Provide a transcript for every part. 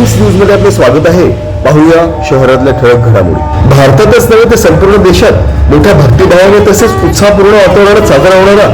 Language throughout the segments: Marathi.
टाइम्स न्यूजमध्ये आपले स्वागत आहे. पाहूया शहरातल्या ठळक घडामोडी. भारतातच नव्हे तर संपूर्ण देशात मोठ्या भक्तिभावाने तसेच उत्साहपूर्ण वातावरणात साजरा होणारा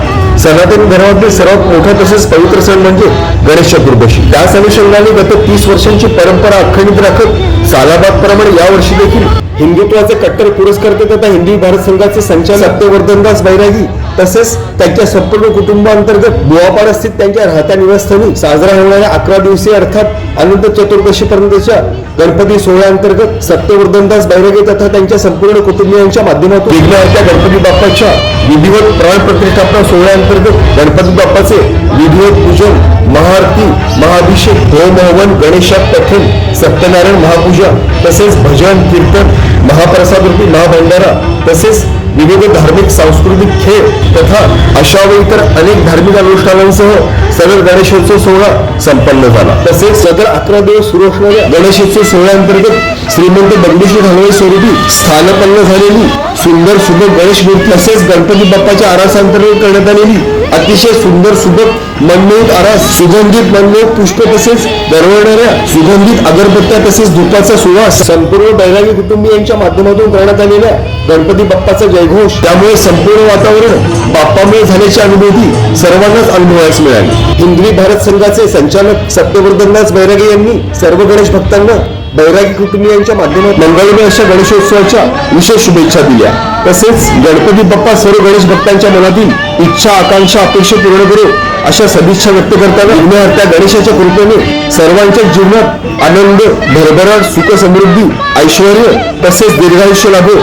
सनातन धर्मातील सर्वात मोठा तसेच पवित्र सण म्हणजे गणेश चतुर्दशी त्याच अनुषंगाने गत तीस वर्षांची परंपरा अखंडित राखत सालाबाद प्रमाणे यावर्षी देखील हिंदुत्वाचे कट्टर पुरस्कर्ते तथा हिंदी भारत संघाचे संचालक सत्यवर्धनदास बैरागी तसेच त्यांच्या संपूर्ण कुटुंबांतर्गत बुवापाडा स्थित त्यांच्या राहत्या निवासस्थानी साजरा होणाऱ्या अकरा दिवसीय अर्थात अनंत चतुर्दशी पर्यंतच्या गणपती सोहळ्याअंतर्गत सत्यवर्धनदास बैरागे तथा त्यांच्या संपूर्ण कुटुंबियांच्या माध्यमातून विघ्नहर्त्या गणपती बाप्पाच्या विधिवत प्राण प्रतिष्ठापना सोहळ्याअंतर्गत गणपती बाप्पाचे विधिवत पूजन महाआरती महाअभिषेक होमहवन हवन गणेशात पठण सत्यनारायण महापूजा तसेच भजन कीर्तन महाप्रसाद रूपी महाभंडारा तसेच विविध धार्मिक सांस्कृतिक खेळ तथा अशा व इतर अनेक धार्मिक अनुष्ठानांसह सदर गणेशोत्सव सोहळा संपन्न झाला. तसेच सदर अकरा दिवस सुरू असणाऱ्या गणेशोत्सव सोहळ्याअंतर्गत श्रीमंत दगडूशेठ हलवाई स्वरूपी स्थानपन्न झालेली सुंदर सुबक गणेश मूर्ती तसेच गणपती बाप्पाच्या आरासांतर्गत करण्यात आलेली अतिशय सुंदर सुबक मनमोहक आरास सुगंधित मनमोहक पुष्प तसेच दरवळणाऱ्या सुगंधित अगरबत्त्या तसेच धुपाचा सुवास संपूर्ण बैरागी कुटुंबियांच्या माध्यमातून करण्यात आलेल्या गणपती बाप्पाचा जयघोष. त्यामुळे संपूर्ण वातावरण बाप्पामुळे झाल्याची अनुभूती सर्वांनाच अनुभवायला मिळाली. हिंदवी भारत संघाचे संचालक सत्यवर्धनदास बैरागे यांनी सर्व गणेश भक्तांना बैरागी कुटुंबियांच्या माध्यमात मंगळमय अशा गणेशोत्सवाच्या विशेष शुभेच्छा दिल्या. तसेच गणपती बाप्पा सर्व गणेश भक्तांच्या मनातील इच्छा आकांक्षा अपेक्षा पूर्ण करू अशा सदिच्छा व्यक्त करताना विघ्नहर्त्या गणेशाच्या कृपेने सर्वांच्या जीवनात आनंद भरभराट सुख समृद्धी ऐश्वर तसेच दीर्घायुष्य लाभो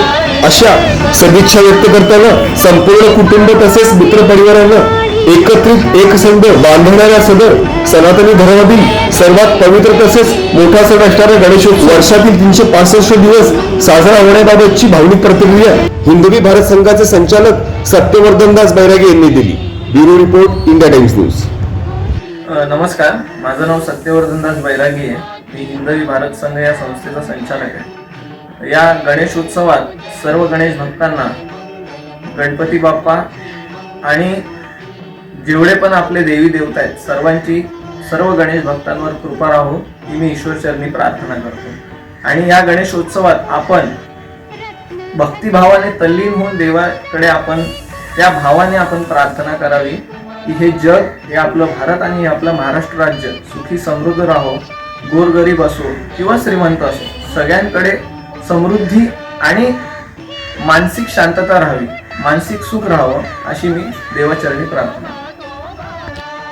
अशा सदिच्छा व्यक्त करताना संपूर्ण कुटुंब तसेच मित्र परिवारांना एकत्रित एकसंध बांधणाऱ्या सदर सनातनी धर्मातील सर्वात पवित्र तसेच मोठा सण असणारा गणेशोत्सव. वर्षातील तीनशे पासष्ट दिवस साजरा होण्याबाबतची भावनिक प्रतिक्रिया हिंदवी भारत संघाचे संचालक सत्यवर्धनदास बैरागे यांनी दिली. Bureau report India Times news. नमस्कार. माझं नाव सत्यवर्धनदास बैरागी आहे. मी हिंदवी भारत संघ या संस्थेचा संचालक आहे. या गणेशोत्सवात सर्व गणेश भक्तांना गणपती बाप्पा आणि जेवढे पण आपले देवी देवता आहेत सर्वांची सर्व गणेश भक्तांवर कृपा राहो ही मी ईश्वरचरणी प्रार्थना करतो. आणि या गणेशोत्सवात आपण भक्तिभावाने तल्लीन होऊन देवाकडे आपण त्या भावाने आपण प्रार्थना करावी की हे जग हे आपलं भारत आणि हे आपलं महाराष्ट्र राज्य सुखी समृद्ध राहो गोरगरीब असो किंवा श्रीमंत असो सगळ्यांकडे समृद्धी आणि मानसिक शांतता राहावी मानसिक सुख राहावं अशी मी देवाचरणी प्रार्थना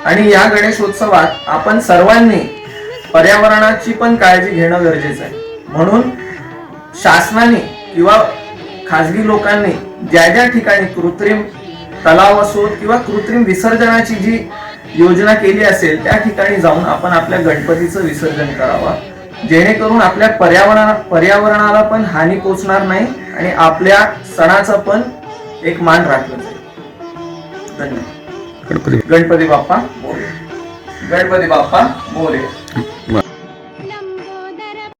आणि या गणेशोत्सवात आपण सर्वांनी पर्यावरणाची पण काळजी घेणं गरजेचं आहे. म्हणून शासनाने किंवा खाजगी लोकांनी ज्या ज्या ठिकाणी कृत्रिम तलाव असो किंवा कृत्रिम विसर्जनाची जी योजना केली असेल त्या ठिकाणी जाऊन आपण आपल्या गणपतीचं विसर्जन करावं. जेणेकरून आपल्या पर्यावरणा पर्यावरणाला पण हानी पोचणार नाही आणि आपल्या सणाचा पण एक मान राखलं जाईल. धन्यवाद. गणपती गणपती बाप्पा गणपती बाप्पा बोले.